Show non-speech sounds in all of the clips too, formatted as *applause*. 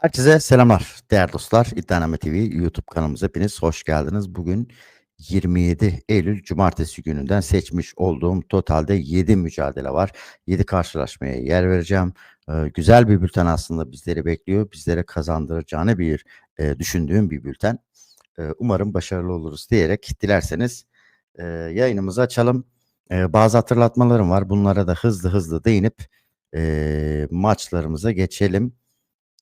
Herkese selamlar değerli dostlar. İddianame TV YouTube kanalımıza hepiniz hoş geldiniz. Bugün 27 Eylül Cumartesi gününden seçmiş olduğum totalde 7 mücadele var. 7 karşılaşmaya yer vereceğim. Ee, güzel bir bülten aslında bizleri bekliyor. Bizlere kazandıracağını bir e, düşündüğüm bir bülten. Ee, umarım başarılı oluruz diyerek dilerseniz e, yayınımızı açalım. E, bazı hatırlatmalarım var. Bunlara da hızlı hızlı değinip e, maçlarımıza geçelim.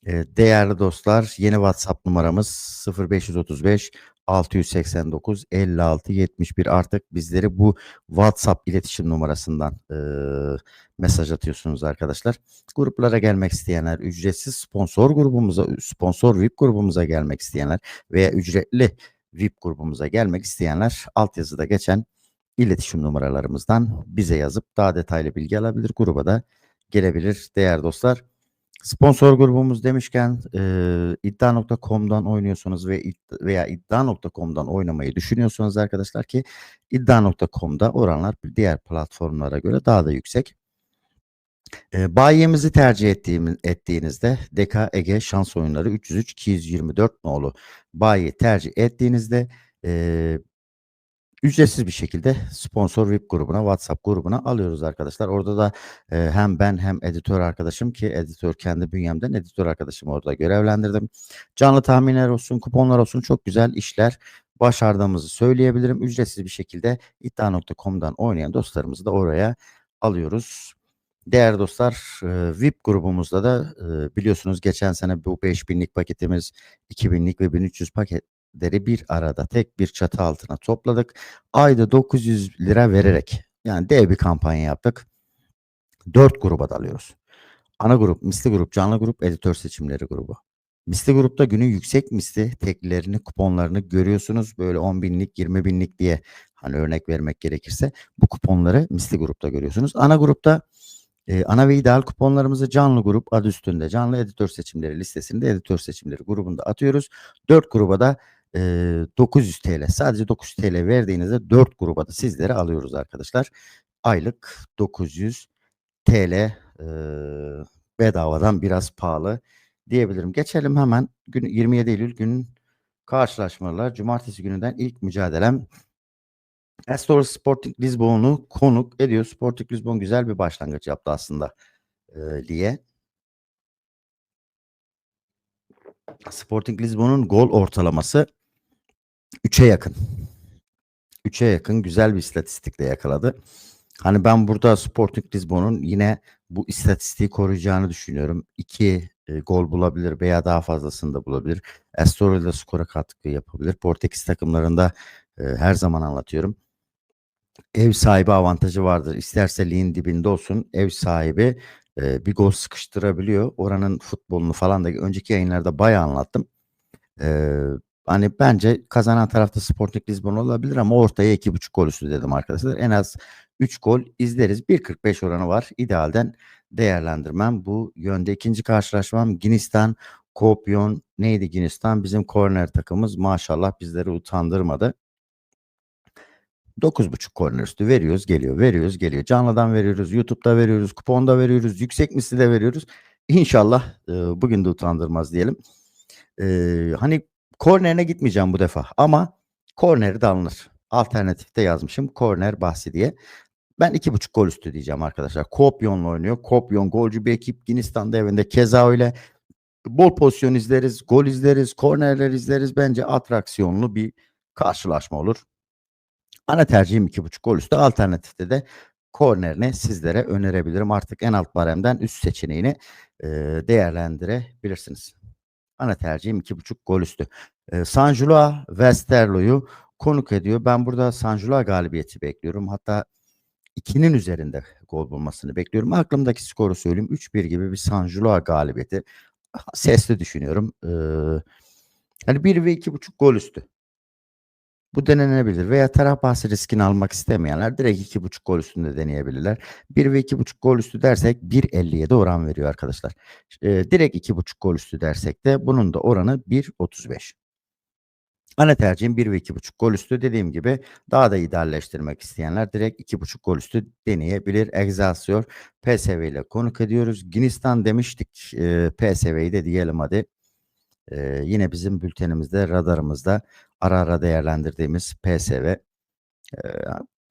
Değerli dostlar, yeni WhatsApp numaramız 0535 689 56 71. Artık bizleri bu WhatsApp iletişim numarasından eee, mesaj atıyorsunuz arkadaşlar. Gruplara gelmek isteyenler, ücretsiz sponsor grubumuza, sponsor VIP grubumuza gelmek isteyenler veya ücretli VIP grubumuza gelmek isteyenler altyazıda geçen iletişim numaralarımızdan bize yazıp daha detaylı bilgi alabilir. Gruba da gelebilir değerli dostlar. Sponsor grubumuz demişken e, iddia.com'dan oynuyorsanız ve veya iddia.com'dan oynamayı düşünüyorsanız arkadaşlar ki iddia.com'da oranlar diğer platformlara göre daha da yüksek. E, bayiyemizi tercih ettiğimiz, ettiğinizde DK Ege Şans Oyunları 303 224 nolu bayi tercih ettiğinizde e, ücretsiz bir şekilde sponsor VIP grubuna, WhatsApp grubuna alıyoruz arkadaşlar. Orada da e, hem ben hem editör arkadaşım ki editör kendi bünyemden editör arkadaşımı orada görevlendirdim. Canlı tahminler olsun, kuponlar olsun çok güzel işler başardığımızı söyleyebilirim. Ücretsiz bir şekilde iddia.com'dan oynayan dostlarımızı da oraya alıyoruz. Değerli dostlar, e, VIP grubumuzda da e, biliyorsunuz geçen sene bu 5000'lik paketimiz, 2000'lik ve 1300 paketleri bir arada tek bir çatı altına topladık. Ayda 900 lira vererek yani dev bir kampanya yaptık. 4 gruba dalıyoruz. Ana grup, misli grup, canlı grup, editör seçimleri grubu. Misli grupta günün yüksek misli teklerini, kuponlarını görüyorsunuz. Böyle 10 binlik, 20 binlik diye hani örnek vermek gerekirse bu kuponları misli grupta görüyorsunuz. Ana grupta e, ana ve ideal kuponlarımızı canlı grup adı üstünde canlı editör seçimleri listesinde editör seçimleri grubunda atıyoruz. 4 gruba da e, 900 TL sadece 900 TL verdiğinizde 4 gruba da sizlere alıyoruz arkadaşlar. Aylık 900 TL e, bedavadan biraz pahalı diyebilirim. Geçelim hemen gün 27 Eylül günün karşılaşmalar. Cumartesi gününden ilk mücadelem Astor Sporting Lisbon'u konuk ediyor. Sporting Lisbon güzel bir başlangıç yaptı aslında e, lige. Sporting Lisbon'un gol ortalaması 3'e yakın. 3'e yakın güzel bir istatistikle yakaladı. Hani ben burada Sporting Lisbon'un yine bu istatistiği koruyacağını düşünüyorum. 2 e, gol bulabilir veya daha fazlasını da bulabilir. Astor ile skora katkı yapabilir. Portekiz takımlarında e, her zaman anlatıyorum ev sahibi avantajı vardır. İsterse ligin dibinde olsun ev sahibi e, bir gol sıkıştırabiliyor. Oranın futbolunu falan da önceki yayınlarda bayağı anlattım. E, hani bence kazanan tarafta Sporting Lisbon olabilir ama ortaya 2.5 gol üstü dedim arkadaşlar. En az 3 gol izleriz. 1.45 oranı var. İdealden değerlendirmem bu yönde. ikinci karşılaşmam Ginistan Kopyon neydi Ginistan? Bizim korner takımımız maşallah bizleri utandırmadı. 9.5 korner üstü veriyoruz geliyor veriyoruz geliyor. Canlıdan veriyoruz YouTube'da veriyoruz kuponda veriyoruz yüksek misli de veriyoruz. İnşallah e, bugün de utandırmaz diyelim. E, hani kornerine gitmeyeceğim bu defa ama korneri de alınır. Alternatifte yazmışım korner bahsi diye. Ben 2.5 gol üstü diyeceğim arkadaşlar. Kopyon'la oynuyor. Kopyon golcü bir ekip. Yunistan'da evinde keza öyle. Bol pozisyon izleriz, gol izleriz, kornerler izleriz. Bence atraksiyonlu bir karşılaşma olur. Ana tercihim 2.5 gol üstü. Alternatifte de kornerini sizlere önerebilirim. Artık en alt baremden üst seçeneğini e, değerlendirebilirsiniz. Ana tercihim 2.5 gol üstü. E, Sanjula Westerlo'yu konuk ediyor. Ben burada Sanjula galibiyeti bekliyorum. Hatta 2'nin üzerinde gol bulmasını bekliyorum. Aklımdaki skoru söyleyeyim. 3-1 gibi bir Sanjula galibiyeti. Sesli düşünüyorum. Ee, hani 1 ve 2.5 gol üstü. Bu denenebilir veya taraf bahsi riskini almak istemeyenler direkt 2.5 gol üstünde deneyebilirler. 1 ve 2.5 gol üstü dersek 1.57 oran veriyor arkadaşlar. E, direkt 2.5 gol üstü dersek de bunun da oranı 1.35. Ana tercihim 1 ve 2.5 gol üstü dediğim gibi daha da idealleştirmek isteyenler direkt 2.5 gol üstü deneyebilir. Excelsior PSV ile konuk ediyoruz. Ginistan demiştik. E, PSV'yi de diyelim hadi. Eee, yine bizim bültenimizde, radarımızda ara ara değerlendirdiğimiz PSV. Eee,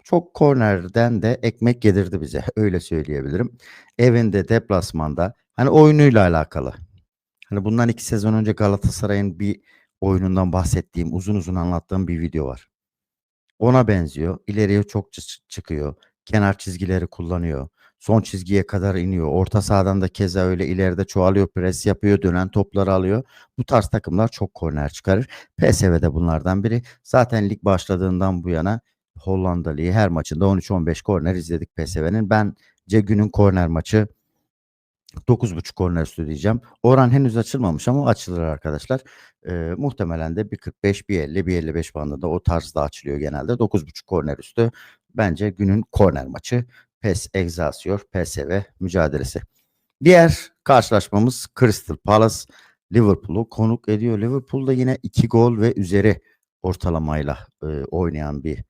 çok kornerden de ekmek yedirdi bize. *laughs* Öyle söyleyebilirim. Evinde, deplasmanda hani oyunuyla alakalı. Hani bundan 2 sezon önce Galatasaray'ın bir oyunundan bahsettiğim, uzun uzun anlattığım bir video var. Ona benziyor. İleriye çok çı çıkıyor. Kenar çizgileri kullanıyor. Son çizgiye kadar iniyor. Orta sahadan da keza öyle ileride çoğalıyor, pres yapıyor, dönen topları alıyor. Bu tarz takımlar çok korner çıkarır. PSV de bunlardan biri. Zaten lig başladığından bu yana Hollanda Ligi her maçında 13-15 korner izledik PSV'nin. Bence günün korner maçı 9.5 korner üstü diyeceğim. Oran henüz açılmamış ama açılır arkadaşlar. Eee, muhtemelen de bir 45, bir 50, bir 55 bandında o tarzda açılıyor genelde. 9.5 korner üstü bence günün korner maçı. PES Excelsior PSV mücadelesi. Diğer karşılaşmamız Crystal Palace Liverpool'u konuk ediyor. Liverpool'da yine 2 gol ve üzeri ortalamayla eee, oynayan bir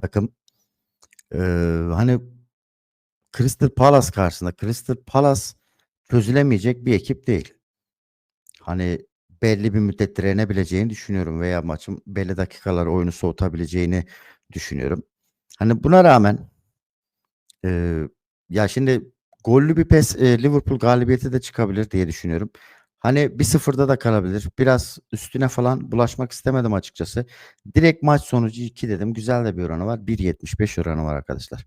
takım. Eee, hani Crystal Palace karşısında Crystal Palace çözülemeyecek bir ekip değil. Hani belli bir müddet direnebileceğini düşünüyorum veya maçın belli dakikalar oyunu soğutabileceğini düşünüyorum. Hani buna rağmen eee, ya şimdi gollü bir PES eee, Liverpool galibiyeti de çıkabilir diye düşünüyorum. Hani 1-0'da da kalabilir. Biraz üstüne falan bulaşmak istemedim açıkçası. Direkt maç sonucu 2 dedim. Güzel de bir oranı var. 1.75 oranı var arkadaşlar.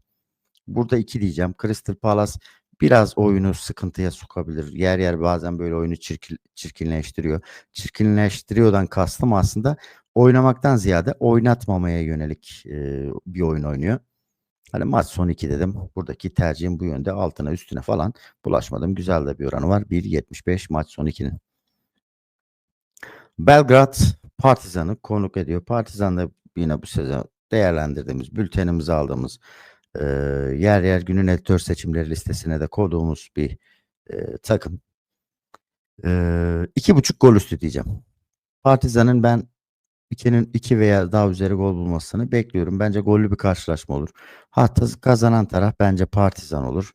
Burada 2 diyeceğim. Crystal Palace biraz oyunu sıkıntıya sokabilir. Yer yer bazen böyle oyunu çirkin, çirkinleştiriyor. Çirkinleştiriyordan kastım aslında oynamaktan ziyade oynatmamaya yönelik eee, bir oyun oynuyor. Hani maç son 2 dedim. Buradaki tercihim bu yönde. Altına üstüne falan bulaşmadım. Güzel de bir oranı var. 1.75 maç son 2'nin. Belgrad Partizan'ı konuk ediyor. Partizan da yine bu sezon değerlendirdiğimiz, bültenimizi aldığımız, eee, yer yer günün editör seçimleri listesine de koyduğumuz bir eee, takım. Eee 2.5 gol üstü diyeceğim. Partizan'ın ben 2'nin 2 veya daha üzeri gol bulmasını bekliyorum. Bence gollü bir karşılaşma olur. Hatta kazanan taraf bence Partizan olur.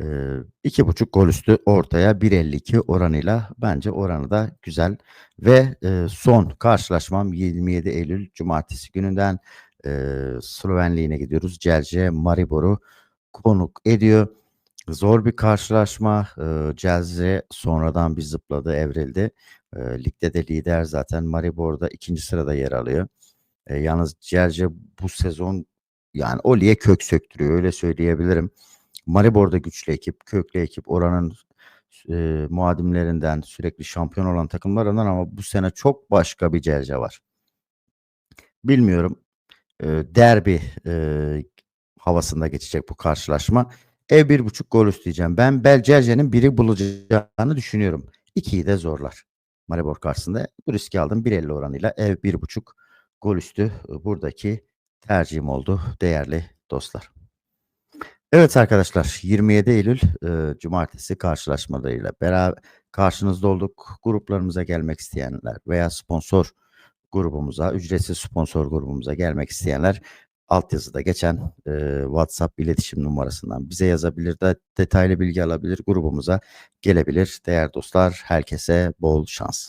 Eee 2.5 gol üstü ortaya 1.52 oranıyla bence oranı da güzel ve eee, son karşılaşmam 27 Eylül Cumartesi gününden eee, Sloven Ligi'ne gidiyoruz. Celje Maribor'u konuk ediyor. Zor bir karşılaşma. Eee, Celje sonradan bir zıpladı, evrildi. Eee, ligde de lider zaten. Maribor'da ikinci sırada yer alıyor. Eee, yalnız Celje bu sezon yani o lige kök söktürüyor öyle söyleyebilirim. Maribor da güçlü ekip, köklü ekip. Oranın eee, muadimlerinden sürekli şampiyon olan takımlarından ama bu sene çok başka bir Celje var. Bilmiyorum. Eee, derbi eee, havasında geçecek bu karşılaşma. Ev 1.5 gol üstü diyeceğim. Ben Bel Celje'nin 1'i bulacağını düşünüyorum. 2'yi de zorlar. Maribor karşısında bu riski aldım. 1.50 oranıyla ev 1.5 gol üstü e, buradaki tercihim oldu değerli dostlar. Evet arkadaşlar 27 Eylül eee, Cumartesi karşılaşmalarıyla beraber karşınızda olduk. Gruplarımıza gelmek isteyenler veya sponsor grubumuza, ücretsiz sponsor grubumuza gelmek isteyenler altyazıda geçen eee, WhatsApp iletişim numarasından bize yazabilir de detaylı bilgi alabilir grubumuza gelebilir. Değerli dostlar herkese bol şans.